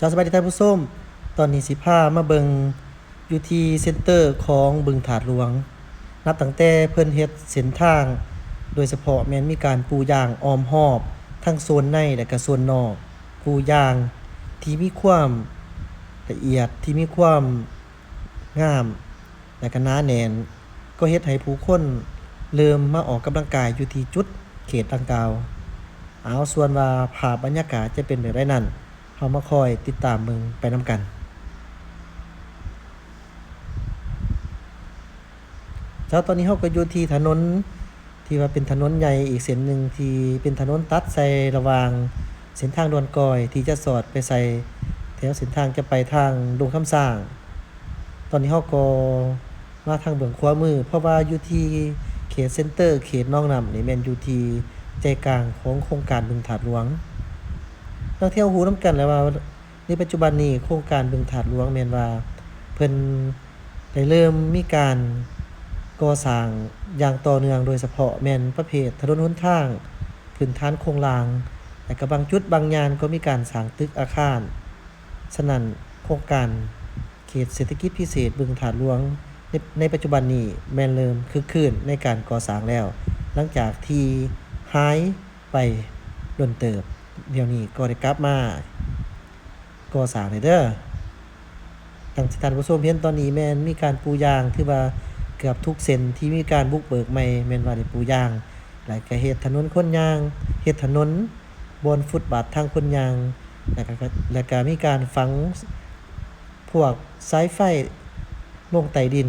จ้าสบายดีท่านผู้ชมตอนนี้สิพามาเบิงอยู่ที่เซ็นเตอร์ของบึงถาดหลวง นับตั้งแต่เพิ่นเฮ็ดเส้นทาง โดยเฉพาะแม้นมีการปูยางออมหอบ ทั้งโซนในและก็โซนนอก ปูยางที่มีความละเอียดที่มีความงาม และก็หนาแน่นก็เฮ็ดให้ผู้คนเริ่มมาออกกำลังกายอยู่ที่จุดเขตดังกล่าว เอาส่วนว่าภาพบรรยากาศจะเป็นแบบไรนั้น เรามาคอยติดตามมืองไปน้ำกันเจ้าตอนนี้เราก็อยู่ที่ถนนที่ว่าเป็นถนนใหญ่อีกเส้นหนึ่งที่เป็นถนนตัดใส่ระวางเส้นทางดอนกอย ที่จะสอดไปใส่แถวเส้นทางจะไปทางดงคำสร้าง ตอนนี้เราก็มาทางเบื้องขวามือ เพราะว่าอยู่ที่เขตเซ็นเตอร์ เขตน้องนำนี่แมนอยู่ที่ใจกลางของโครงการบึงถาดหลวง นักเที่ยวหูน้ำกันแล้วว่าในปัจจุบันนี้โครงการบึงถาดหลวงแม่นว่า เพิ่นได้เริ่มมีการก่อสร้างอย่างต่อเนื่องโดยเฉพาะแม่นประเภทถนนหนทางพื้นฐานโครงรางและก็บางจุดบางยานก็มีการสร้างตึกอาคาร ฉะนั้นโครงการเขตเศรษฐกิจพิเศษบึงถาดหลวงในในปัจจุบันนี้แม่นเริ่มคึกคืนในการก่อสร้างแล้ว หลังจากที่หายไปดนเติบ เดี๋ยวนี้ก็ได้กลับมาก่อสร้างเลยเด้อทางที่ท่านผู้ชมเห็นตอนนี้แม่นมีการปูยางที่ว่าเกือบทุกเส้นที่มีการบุกเบิกใหม่แม่นว่าได้ปูยางแล้วก็เฮ็ดถนนคนยางเฮ็ดถนนบนฟุตบาททางคนยางแล้วก็แล้วก็มีการฝังพวกสายไฟลงใต้ดิน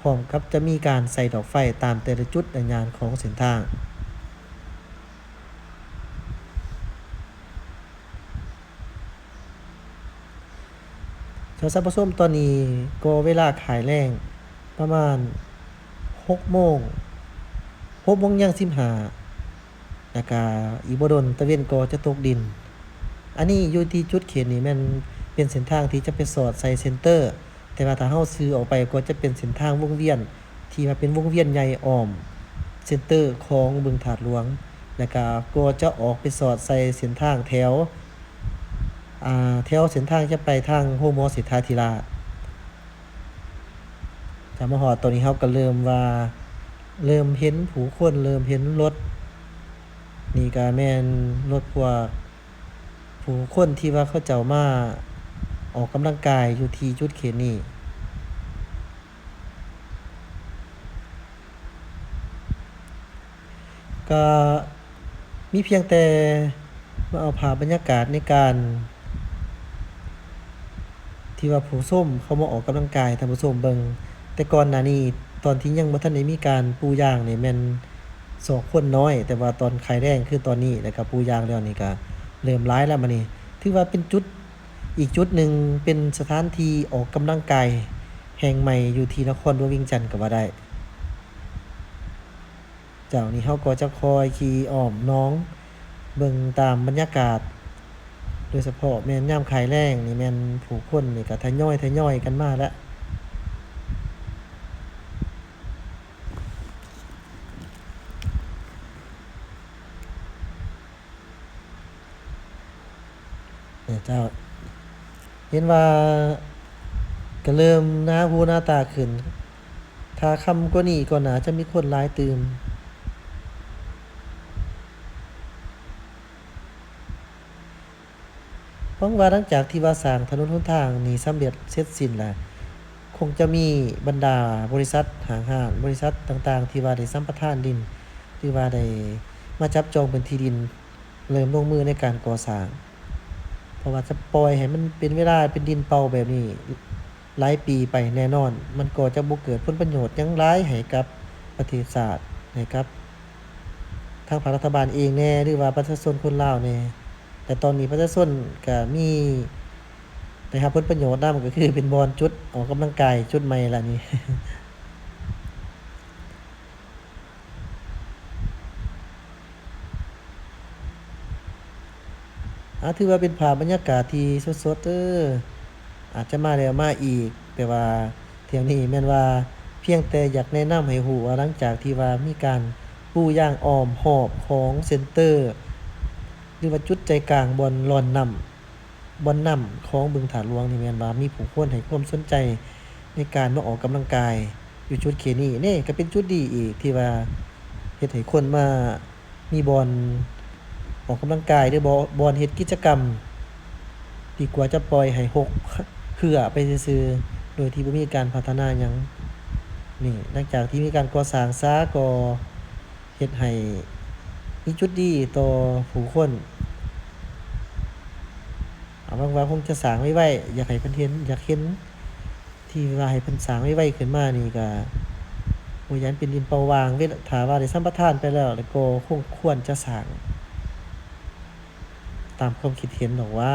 พร้อมกับจะมีการใส่ดอกไฟตามแต่ละจุดในงานของเส้นทาง วซับส้มตอนนี้ก็เวลาขายแรงประมาณ6โมง6โมงยังสิมหาแล้วก็อีบดนตะเวนก็จะตกดิน อันนี้อยู่ที่จุดเขตนี้มันเป็นเส้นทางที่จะไปสอดใส่เซ็นเตอร์ แต่ว่าถ้าเฮาซื้อออกไปก็จะเป็นเส้นทางวงเวียน ที่ว่าเป็นวงเวียนใหญ่อ้อมเซ็นเตอร์ของบึงถาดหลวงแล้วก็ก็จะออกไปสอดใส่เส้นทางแถว แถวเส้นทางจะไปทางโฮโมสิทธาธิราชจะมหอดตัวนี้เขาก็เริ่มว่าเริ่มเห็นผู้คนเริ่มเห็นรถ นี่ก็แม่นรถพวกผู้คนที่ว่าเขาเจ้ามาออกกำลังกายอยู่ที่จุดเขนี้ก็มีเพียงแต่มาเอาภาพบรรยากาศในการ ที่ว่าผู้ส้มเขามาออกกำลังกายทำผู้ส้มเบิงแต่ก่อนหน้านี้ตอนที่ยังบ่ทันได้มีการปูยางนี่แม่นสอกคนน้อย แต่ว่าตอนขายแรงคือตอนนี้แล้วก็ปูยางแล้วนี่ก็เริ่มร้ายแล้วมานี่ถือว่าเป็นจุดอีกจุดหนึ่งเป็นสถานที่ออกกำลังกายแห่งใหม่อยู่ที่นครหลวงวียงจันทน์ก็ว่าได้เจ้านี่เขาก็จะคอยขี่อ้อมน้อง เบิ่งตามบรรยากาศ โดยเฉพาะแม่นย่ามขายแรงนี่แม่นผู้คนนี่ก็ทยอยทยอยกันมาแล้วเนี่ยเจ้า เห็นว่าก็เริ่มหน้าหูหน้าตาขึ้น ถ้าคำกว่านี้ก็น่าจะมีคนหลายตื่ม วังว่าหลังจากที่ว่าสร้างถนนหนทางนี้สำเร็จเสร็จสิ้นแล้วคงจะมีบรรดาบริษัทหางห้านบริษัทต่างๆ ที่ว่าได้สัมปทานดินที่ว่าได้มาจับจองเป็นที่ดิน เริ่มลงมือในการก่อสร้าง เพราะว่าจะปล่อยให้มันเป็นเวลาเป็นดินเป่าแบบนี้หลายปีไปแน่นอน มันก็จะบ่เกิดผลประโยชน์ยังหลายให้กับประเทศชาติให้กับ ทางภาครัฐบาลเองแน่หรือว่าประชาชนคนลาวแน่ แต่ตอนนี้ประชาชนก็มีได้รับผลประโยชน์นก็คือเป็นบอลจุดออกกำลังกายจุดใหม่ล่ะนี่อาถือว่าเป็นภาพบรรยากาศที่สดๆเด้ออาจจะมาแล้วมาอีก แต่ว่าเที่ยงนี้แม่นว่าเพียงแต่อยากแนะนำให้ฮู้ว่าหลังจากที่ว่ามีการปูย่างออมหอบของเซ็นเตอร์ รือว่าจุดใจกลางบอนลอนนำบอนน้ำของบึงถาหลวงนี่แม่นว่ามีผู้คนให้ความสนใจในการมาออกกำลังกาย อยู่จุดเขตนี้นี่ก็เป็นจุดดีอีกที่ว่าเฮ็ดให้คนมามีบอลออกกำลังกายหรือบ่บอลเฮ็ดกิจกรรมดีกว่าจะปล่อยให้หกเหือไปซื่อโดยที่บ่มีการพัฒนาหยังนี่หลังจากที่มีการก่อสร้างซาก็เฮ็ดให้ มีจุดดีต่อผู้คนเอาบางว่าคงจะสางไว้ไว้อยากให้เพิ่นเห็นอยากเห็น ที่ว่าให้เพิ่นสางไว้ไว้ขึ้นมานี่ก็บ่ยันเป็นดินเปาวางเวลาถ้าว่าได้สัมปทานไปแล้ว แล้วก็คงควรจะสาง ตามความคิดเห็นดอกว่า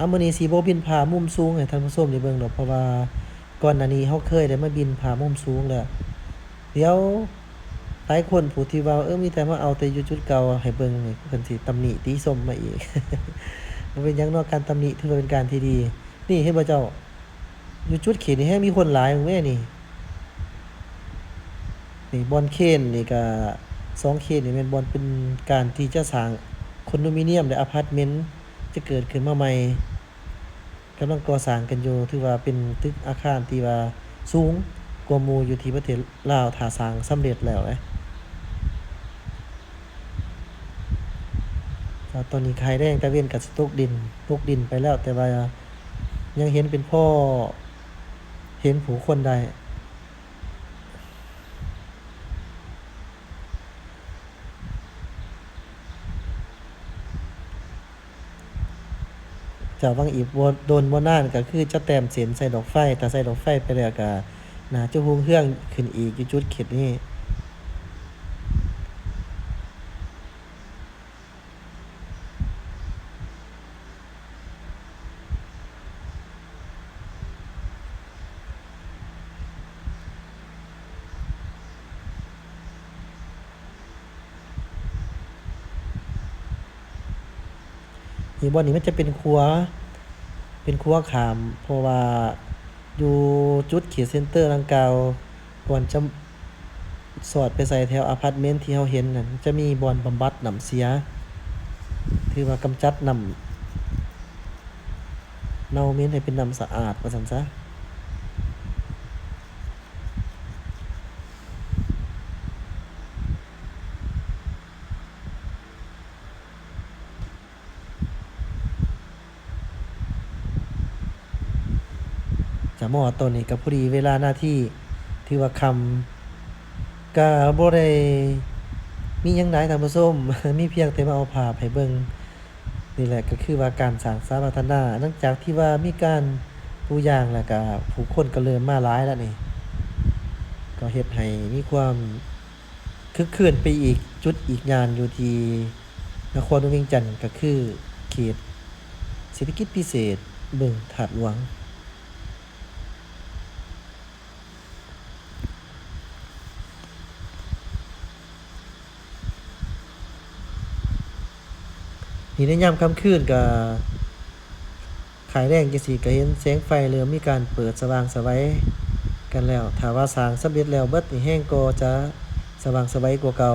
อามื้อนี้สิบ่บินผามุมสูงให้ท่านผู้ชมได้เบิ่งดอกเพราะว่าก่อนหน้านี้เฮาเคยได้มาบินผามุมสูงแล้วเดี๋ยวหลายคนผู้ที่ว่าเออมีแต่มาเอาแต่อยู่จุดเก่าให้เบิ่งนี่เพิ่นสิตำหนิติชมมาอีกบ่เป็นยังนาะการตำหนิถือว่าเป็นการที่ดี นี่เห็นบ่เจ้าอยู่จุดเขตนี่แฮงมีคนหลายแม่นี่นี่บอนเคนนี่ก็สองเคนนี่แม่นบอนเป็นการที่จะสร้างคอนโดมิเนียมและอพาร์ตเมนต์ จะเกิดขึ้นมาใหม่กำลังก่อสร้างกันอยู่ถือว่าเป็นตึกอาคารที่ว่าสูงกว่ามูอยู่ที่ประเทศลาวถ้าสร้างสำเร็จแล้วนะตอนนี้ไข่แดงตะเวนกับสิตกดินตกดินไปแล้วแต่ว่ายังเห็นเป็นพ่อ เห็นผู้คนได้ จากวังอีบโดนบ่นานก็คือจะแต้มเสียนใส่ดอกไฟแต่ใส่ดอกไฟไปแล้วก็น่าจะฮูงเครื่องขึ้นอีกอยู่จุดเข็ดนี้ อีบ่อนนี้มันจะเป็นครัว เป็นครัวขาม เพราะว่าอยู่จุดเขตเซ็นเตอร์ดังกล่าวก่อนจะสอดไปใส่แถวอพาร์ตเมนต์ที่เราเห็นนั่นจะมีบอนบำบัดน้ำเสีย ถือว่ากำจัดน้ำเน่าเม็นให้เป็นน้ำสะอาดประสันซะ หมอตอนนี้ก็พอดีเวลาหน้าที่ที่ว่าคำก็บ่ได้มียังหลายท่านผู้ชมมีเพียงแต่มาเอาภาพให้เบิ่งนี่แหละก็คือว่าการสร้างสาธารณะหลังจากที่ว่ามีการปูอย่างแล้วก็ผู้คนก็เริ่มมาหลายแล้วนี่ก็เฮ็ดให้มีความคึกคืนไปอีกจุดอีกงานอยู่ที่นครวงเวียงจันทน์ก็คือเขตเศรษฐกิจพิเศษเบิ่งถาดหลวง นี่ในยามค่ำคืนก็ขายแรงจังสีก็เห็นแสงไฟเริ่มมีการเปิดสว่างสวัยกันแล้วถ้าว่าสร้างสำเร็จแล้วเบิดนี่แห้งก็จะสว่างสวัยกว่าเก่า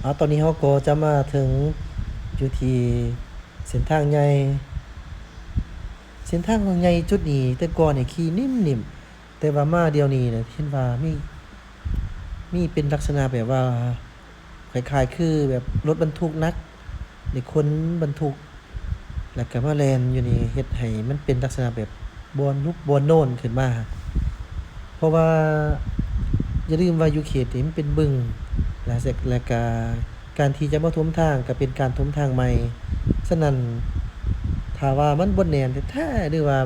เอาตอนนี้เฮาก็จะมาถึงอยู่ที่เส้นทางใหญ่เส้นทางของใหญ่จุดนี้แต่ก่อนนี่ขี่นิ่มๆแต่ว่ามาเดียวนี้นะเห็นว่ามี มีเป็นลักษณะแบบว่าคล้ายๆคือแบบรถบรรทุกนักหรือคนบรรทุก แล้วก็มาแลนอยู่นี่เฮ็ดให้มันเป็นลักษณะแบบบอนลุกบอนโน่นขึ้นมา เพราะว่าอย่าลืมว่าอยู่เขตนี้มันเป็นบึงและเสร็จแล้วก็การที่จะมาทมทางก็เป็นการทมทางใหม่ฉะนั้นถ้าว่ามันบ่แน่นแท้ๆหรือว่า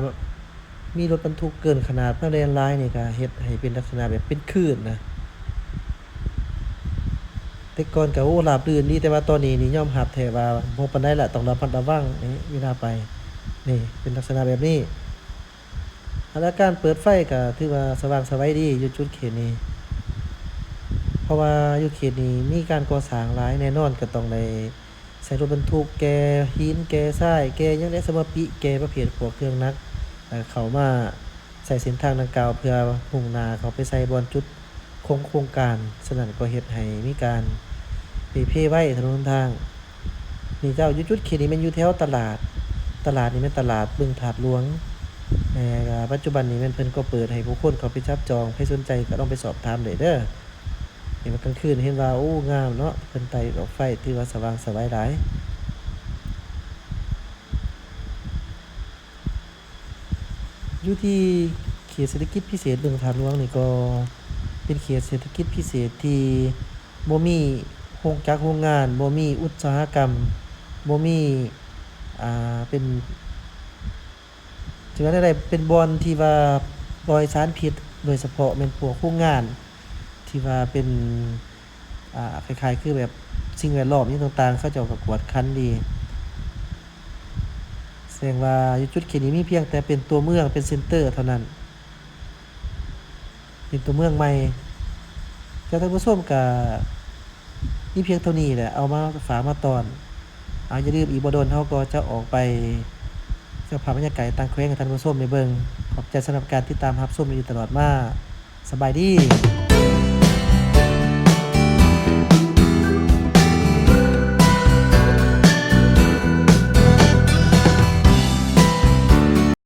มีรถบรรทุกเกินขนาดมาแลนหลายนี่ก็เฮ็ดให้เป็นลักษณะแบบเป็นคลื่นนะ แต่ก่อนก็โอ้ราบรื่นดีแต่ว่าตอนนี้นี่ย่อมรับแท้ว่าบ่ปานใดละต้องระมัดระวังนี่เวลาไปนี่เป็นลักษณะแบบนี้แล้วการเปิดไฟก็ถือว่าสว่างสวัยดีอยู่จุดเขตนี้ เพราะว่าอยู่เขตนี้มีการก่อสร้างหลายแน่นอนก็ต้องได้ใส่รถบรรทุกแกหินแกทรายแกยังได้สมปิแกประเภทพวกเครื่องนักเอ่เข้ามาใส่เส้นทางดังกล่าวเพื่อมุ่งนาเขาไปใส่บอนจุด โครงโครงการฉะนั้นก็เฮ็ดให้มีการเปเพไว้ถนนทาง นี่เจ้ายู่จุดเขตนี้มันอยู่แถวตลาด ตลาดนี้เป็นตลาดบึงถาดหลวงแต่ก็ปัจจุบันนี้มันเพิ่นก็เปิดให้ผู้คนเขาไปจับจองใครสนใจก็ต้องไปสอบถามได้เด้อเห็นว่ากลางคืนเห็นว่าโอ้งามเนาะเพิ่นไต่ดอกไฟที่ว่าสว่างสวายหลายอยู่ที่เขตเศรษฐกิจพิเศษบึงถาดหลวงนี่ก็ เป็นเขตเศรษฐกิจพิเศษที่บ่มีโรงจักรโรงงานบ่มีอุตสาหกรรมบ่มีอ่าเป็นถือว่าได้เป็นบอนที่ว่าปล่อยสารพิษโดยเฉพาะแม่นพวกโรงงาน ที่ว่าเป็นอ่าคล้ายๆ คือแบบสิ่งแวดล้อมอหยังต่างๆเขาเจ้าก็กวดคันดีแสดงว่าอยู่จุดเขตนี้มีเพียงแต่เป็นตัวเมืองเป็นเซ็นเตอร์เท่านั้น เป็นตัวเมืองใหม่แต่ท่านผู้ชมก็นี่เพียงเท่านี้แหละ เอามาฝามาตอน เอาอย่าลืมอีบอดนเฮาก็จะออกไปจะพาบรรยากาศต่างแขวงกับท่านผู้ชมในเบิงขอบใจสำหรับการติดตามรับชมอยู่ตลอดมาสบายดี